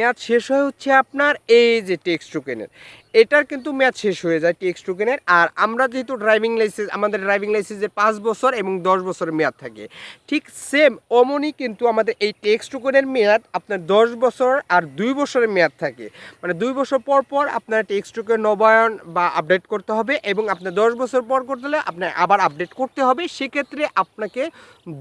মেয়াদ শেষ হয়ে হচ্ছে আপনার এই যে টেক্সট টোকেনের। এটার কিন্তু মেয়াদ শেষ হয়ে যায় টেক্সট টোকেনের। আর আমরা যেহেতু ড্রাইভিং লাইসেন্স, আমাদের ড্রাইভিং লাইসেন্সের পাঁচ বছর এবং দশ বছরের মেয়াদ থাকে। ঠিক সেম অমনই কিন্তু আমাদের এই টেক্সট টোকেনের মেয়াদ আপনার দশ বছর আর দুই বছরের মেয়াদ থাকে। মানে দুই বছর পর পর আপনার টেক্সট টোকেন নবায়ন বা আপডেট করতে হবে এবং আপনার দশ বছর পর করতে হলে আপনার আবার আপডেট করতে হবে। সেক্ষেত্রে আপনাকে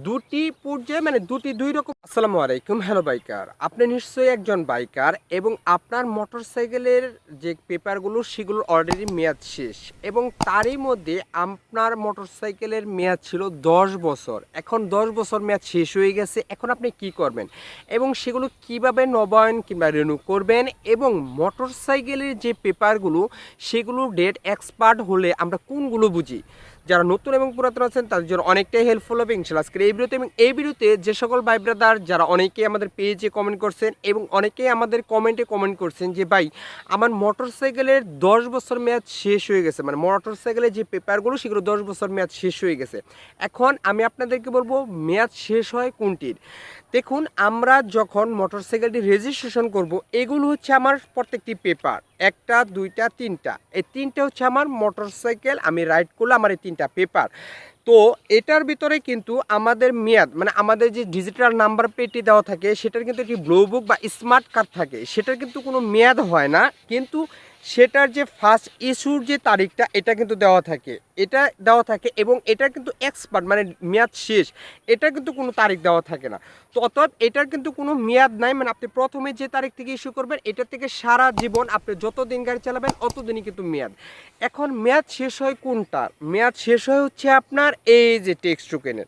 দুটি পর্যায়ে মানে দুটি দুই রকম আসসালামু আলাইকুম, হ্যালো বাইকার। আপনি নিশ্চয়ই একজন বাইকার এবং আপনার মোটরসাইকেলের যে পেপারগুলো, সেগুলো অলরেডি মেয়াদ শেষ এবং তারই মধ্যে আপনার মোটরসাইকেলের মেয়াদ ছিল দশ বছর। এখন দশ বছর মেয়াদ শেষ হয়ে গেছে, এখন আপনি কি করবেন? এবং সেগুলো কীভাবে নবায়ন কিংবা রেনু করবেন এবং মোটরসাইকেলের যে পেপারগুলো সেগুলো ডেট এক্সপার্ট হলে আমরা কোনগুলো বুঝি? যারা নতুন এবং পুরাতন আছেন, তাদের জন্য অনেকটাই হেল্পফুল হবে ইনশাল্লাহ আজকের এই ভিডিওতে। এবং এই ভিডিওতে যে সকল ভাই ব্রাদার যারা অনেকেই আমাদের পেজে কমেন্ট করছেন এবং অনেকেই আমাদের কমেন্টে কমেন্ট করছেন যে, ভাই, আমার মোটরসাইকেলের দশ বছর মেয়াদ শেষ হয়ে গেছে। মানে মোটরসাইকেলের যে পেপারগুলো সেগুলো দশ বছর মেয়াদ শেষ হয়ে গেছে। এখন আমি আপনাদেরকে বলব, মেয়াদ শেষ হয় কোনটির? দেখুন, আমরা যখন মোটরসাইকেলটি রেজিস্ট্রেশন করব, এগুলো হচ্ছে আমার প্রত্যেকটি পেপার একটা, দুইটা, তিনটা। এই তিনটা হচ্ছে আমার মোটরসাইকেল আমি রাইড করলাম আমার এই তিনটা পেপার তো এটার ভিতরে কিন্তু আমাদের মেয়াদ মানে আমাদের যে ডিজিটাল নাম্বার পেটি দেওয়া থাকে, সেটার কিন্তু একটি ব্লু বুক বা স্মার্ট কার্ড থাকে। সেটার কিন্তু কোনো মেয়াদ হয় না, কিন্তু সেটার যে ফার্স্ট ইস্যুর যে তারিখটা, এটা কিন্তু দেওয়া থাকে। এটা দেওয়া থাকে এবং এটা কিন্তু এক্সপার্ট মানে মেয়াদ শেষ, এটা কিন্তু কোনো তারিখ দেওয়া থাকে না। তো অতএব এটার কিন্তু কোনো মেয়াদ নাই মানে আপনি প্রথমে যে তারিখ থেকে ইস্যু করবেন, এটা থেকে সারা জীবন আপনি যত দিন গাড়ি চালাবেন, অতদিনই কিন্তু মেয়াদ। এখন মেয়াদ শেষ হয় কোনটার মেয়াদ শেষ হয় হচ্ছে আপনার এই যে টেক্সট টোকেনের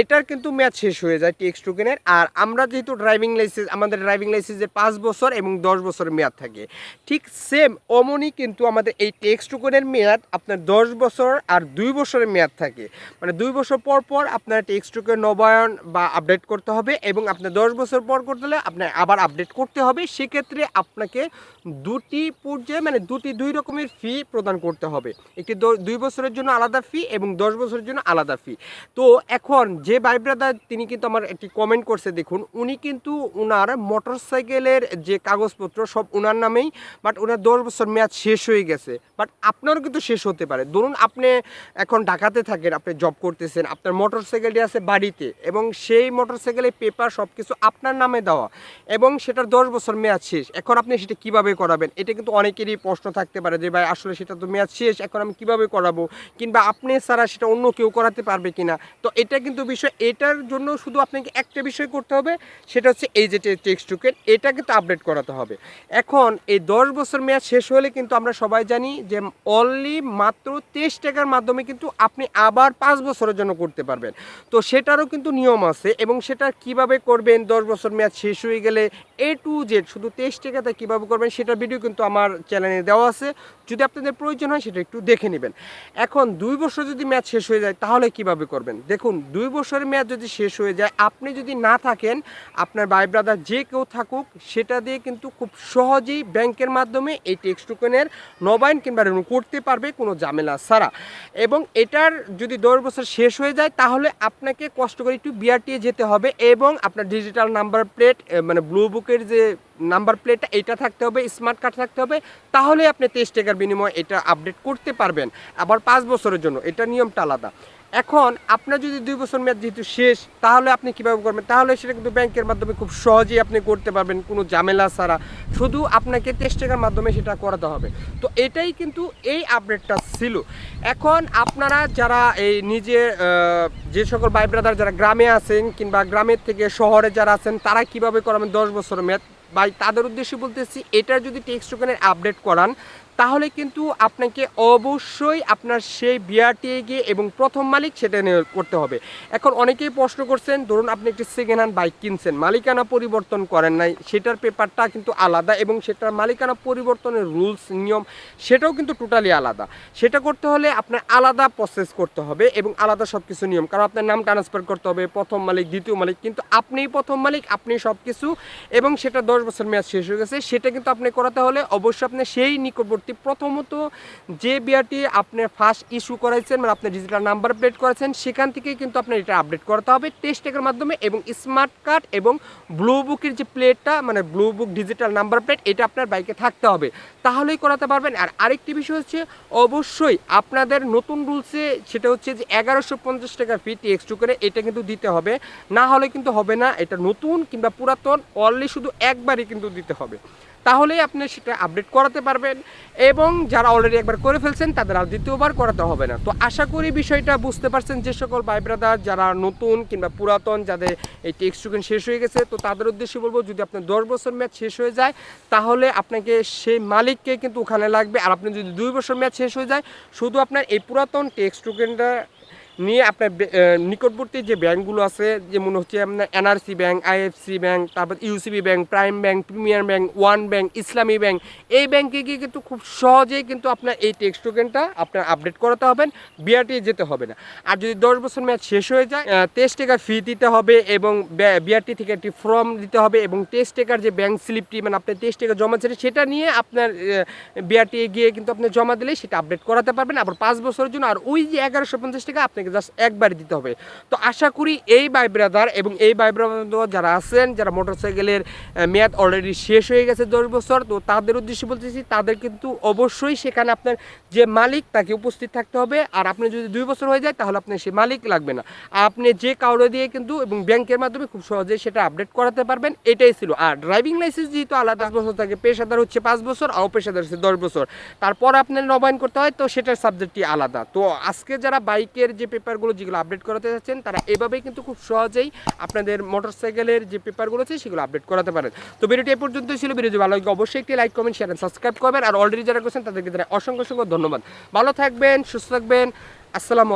এটার কিন্তু মেয়াদ শেষ হয়ে যায় টেক্স টোকেনের আর আমরা যেহেতু ড্রাইভিং লাইসেন্স আমাদের ড্রাইভিং লাইসেন্সের পাঁচ বছর এবং দশ বছরের মেয়াদ থাকে। ঠিক সেম অমনই কিন্তু আমাদের এই টেক্সট টোকেনের মেয়াদ আপনার দশ বছর আর দুই বছরের মেয়াদ থাকে। মানে দুই বছর পর পর আপনার টেক্সট টোকেন নবায়ন বা আপডেট করতে হবে এবং আপনার দশ বছর পর করতে হলে আপনার আবার আপডেট করতে হবে। সেক্ষেত্রে আপনাকে দুটি পর্যায়ে মানে দুটি দুই রকমের ফি প্রদান করতে হবে। একটি দুই বছরের জন্য আলাদা ফি এবং দশ বছরের জন্য আলাদা ফি তো এখন যে ভাই ব্রাদার তিনি কিন্তু আমার একটি কমেন্ট করছে, দেখুন, উনি কিন্তু উনার মোটরসাইকেলের যে কাগজপত্র, সব উনার নামেই বাট ওনার দশ বছর মেয়াদ শেষ হয়ে গেছে। বাট আপনারও কিন্তু শেষ হতে পারে। ধরুন, আপনি এখন ঢাকাতে থাকেন, আপনি জব করতেছেন, আপনার মোটর মোটরসাইকেলটি আছে বাড়িতে এবং সেই মোটর মোটরসাইকেলের পেপার সব কিছু আপনার নামে দেওয়া এবং সেটার দশ বছর মেয়াদ শেষ। এখন আপনি সেটা কীভাবে করাবেন? এটা কিন্তু অনেকেরই প্রশ্ন থাকতে পারে যে, ভাই, আসলে সেটা তো মেয়াদ শেষ, এখন আমি কীভাবে করাবো? কিংবা আপনি ছাড়া সেটা অন্য কেউ করাতে পারবে কিনা? তো এটা কিন্তু বিষয়, এটার জন্য শুধু আপনাকে একটা বিষয় করতে হবে, সেটা হচ্ছে এই যে টেক্সট টোকেন এটা কিন্তু আপডেট করাতে হবে। এখন এই দশ বছর মেয়াদ শেষ হলে কিন্তু আমরা সবাই জানি যে অনলি মাত্র তেইশ টাকার মাধ্যমে কিন্তু আপনি আবার পাঁচ বছরের জন্য করতে পারবেন। তো সেটারও কিন্তু নিয়ম আছে এবং সেটা কীভাবে করবেন, দশ বছর মেয়াদ শেষ হয়ে গেলে এ টু জেড শুধু তেইশ টাকাতে কীভাবে করবেন সেটার ভিডিও কিন্তু আমার চ্যানেলে দেওয়া আছে। যদি আপনাদের প্রয়োজন হয় সেটা একটু দেখে নেবেন। এখন দুই বছর যদি মেয়াদ শেষ হয়ে যায় তাহলে কীভাবে করবেন? দেখুন, দুই বছরের মেয়াদ যদি শেষ হয়ে যায়, আপনি যদি না থাকেন, আপনার ভাই ব্রাদার যে কেউ থাকুক, সেটা দিয়ে কিন্তু খুব সহজেই ব্যাংকের মাধ্যমে এই টেক্সট টোকেনের নবায়ন কিংবা রেনু করতে পারবে, কোনো ঝামেলা ছাড়া। এবং এটার যদি দশ বছর শেষ হয়ে যায়, তাহলে আপনাকে কষ্ট করে একটু বিআরটিএ যেতে হবে এবং আপনার ডিজিটাল নাম্বার প্লেট মানে ব্লু বুকের যে নাম্বার প্লেটটা এটা থাকতে হবে স্মার্ট কার্ড থাকতে হবে, তাহলে আপনি তেইশ টাকার বিনিময়ে এটা আপডেট করতে পারবেন। আবার পাঁচ বছরের জন্য, এটা নিয়মটা আলাদা। এখন আপনার যদি দুই বছর মেয়াদ যেহেতু শেষ, তাহলে আপনি কীভাবে করবেন? তাহলে সেটা কিন্তু ব্যাংকের মাধ্যমে খুব সহজেই আপনি করতে পারবেন, কোনো ঝামেলা ছাড়া। শুধু আপনাকে টাকার মাধ্যমে সেটা করাতে হবে। তো এটাই কিন্তু এই আপডেটটা ছিল। এখন আপনারা যারা এই নিজে যে সকল ভাই ব্রাদার যারা গ্রামে আছেন কিংবা গ্রামের থেকে শহরে যারা আছেন, তারা কীভাবে করাবেন দশ বছর মেয়াদ? ভাই, তাদের উদ্দেশ্যে বলতেছি, এটার যদি টেক্সট টোকেনের আপডেট করান তাহলে কিন্তু আপনাকে অবশ্যই আপনার সেই বিআরটিএ গিয়ে এবং প্রথম মালিক সেটা করতে হবে। এখন অনেকেই প্রশ্ন করছেন, ধরুন আপনি একটি সেকেন্ড হ্যান্ড বাইক কিনছেন, মালিকানা পরিবর্তন করেন নাই, সেটার পেপারটা কিন্তু আলাদা এবং সেটার মালিকানা পরিবর্তনের রুলস নিয়ম, সেটাও কিন্তু টোটালি আলাদা। সেটা করতে হলে আপনার আলাদা প্রসেস করতে হবে এবং আলাদা সব কিছু নিয়ম, কারণ আপনার নাম ট্রান্সফার করতে হবে, প্রথম মালিক, দ্বিতীয় মালিক, কিন্তু আপনিই প্রথম মালিক আপনি সব কিছু এবং সেটা দশ বছর মেয়াদ শেষ হয়ে গেছে, সেটা কিন্তু আপনি করাতে হলে অবশ্যই আপনি সেই নিকটবর্তী পরবর্তী প্রথমত যে বিআরটি আপনি ফার্স্ট ইস্যু করাইছেন মানে আপনি ডিজিটাল নাম্বার প্লেট করেছেন, সেখান থেকেই কিন্তু আপনার এটা আপডেট করতে হবে। টেস্ট টেকের মাধ্যমে এবং স্মার্ট কার্ড এবং ব্লু বুকের যে প্লেটটা মানে blue book digital number plate এটা আপনার বাইকে থাকতে হবে। তাহলেই করাতে পারবেন। আর আরেকটি বিষয় হচ্ছে, অবশ্যই আপনাদের নতুন রুলসে সেটা হচ্ছে যে এগারোশো পঞ্চাশ টাকা ফি টেক্সট করে এটা কিন্তু দিতে হবে। না হলে কিন্তু হবে না, এটা নতুন কিংবা পুরাতন অনলি শুধু একবারই কিন্তু দিতে হবে। তাহলেই আপনি সেটা আপডেট করাতে পারবেন এবং যারা অলরেডি একবার করে ফেলছেন, তাদের আর দ্বিতীয়বার করাতে হবে না। তো আশা করি বিষয়টা বুঝতে পারছেন যে সকল ভাই ব্রাদার যারা নতুন কিংবা পুরাতন, যাদের এই টেক্সট টোকেন শেষ হয়ে গেছে, তো তাদের উদ্দেশ্যে বলব, যদি আপনার দশ বছর ম্যাচ শেষ হয়ে যায়, তাহলে আপনাকে সেই মালিককে কিন্তু ওখানে লাগবে। আর আপনি যদি দুই বছর ম্যাচ শেষ হয়ে যায়, শুধু আপনার এই পুরাতন টেক্সট টোকেনটা নিয়ে আপনার নিকটবর্তী যে ব্যাংকগুলো আছে, যেমন হচ্ছে আপনার এনআরসি ব্যাংক, আইএফসি ব্যাংক, তারপর UCB bank, prime bank, premier bank, one bank, Islami bank, এই ব্যাংকে গিয়ে কিন্তু খুব সহজেই কিন্তু আপনার এই টেক্সট টোকেনটা আপনার আপডেট করাতে হবেন বিআরটি যেতে হবে না। আর যদি দশ বছর ম্যাচ শেষ হয়ে যায় টেস্ট টেকার ফি দিতে হবে এবং বিআরটি থেকে একটি ফর্ম দিতে হবে এবং টেস্ট টেকার যে ব্যাংক স্লিপটি মানে আপনার টেস্ট টেকার জমা ছিল, সেটা নিয়ে আপনার বিআরটি গিয়ে কিন্তু আপনি জমা দিলে সেটা আপডেট করাতে পারবেন। আবার পাঁচ বছরের জন্য, আর ওই যে এগারোশো পঞ্চাশ টাকা আপনাকে জাস্ট একবারই দিতে হবে। তো আশা করি এই বাই ব্রাদার এবং এই বাই ব্রাদার যারা আছেন, যারা মোটরসাইকেলের মেয়াদ অলরেডি শেষ হয়ে গেছে দশ বছর, তো তাদের উদ্দেশ্যে বলতেছি, তাদের কিন্তু অবশ্যই সেখানে আপনার যে মালিক তাকে উপস্থিত থাকতে হবে। আর আপনি যদি দুই বছর হয়ে যায়, তাহলে আপনার সে মালিক লাগবে না। আপনি যে কাউরে দিয়ে কিন্তু এবং ব্যাংকের মাধ্যমে খুব সহজেই সেটা আপডেট করাতে পারবেন। এটাই ছিল। আর ড্রাইভিং লাইসেন্স যেহেতু আলাদা, পাঁচ বছর থাকে, পেশাদার হচ্ছে পাঁচ বছর আর অপেশাদার হচ্ছে দশ বছর। তারপর আপনার নবায়ন করতে হয়, তো সেটার সাবজেক্টটি আলাদা। তো আজকে যারা বাইকের যে পেপারগুলো যেগুলো আপডেট করাতে চাচ্ছেন তারা এভাবেই কিন্তু খুব সহজেই আপনাদের মোটরসাইকেলের যে পেপারগুলো আছে, সেগুলো আপডেট করাতে পারেন। তো ভিডিওটি এ পর্যন্ত ছিল। ভিডিও ভালো লাগে অবশ্যই একটি লাইক কমেন্ট শেয়ার সাবস্ক্রাইব করবেন। আর অলরেডি যারা করছেন, তাদেরকে তারা অসংখ্য অসংখ্য ধন্যবাদ। ভালো থাকবেন, সুস্থ থাকবেন। আসসালামু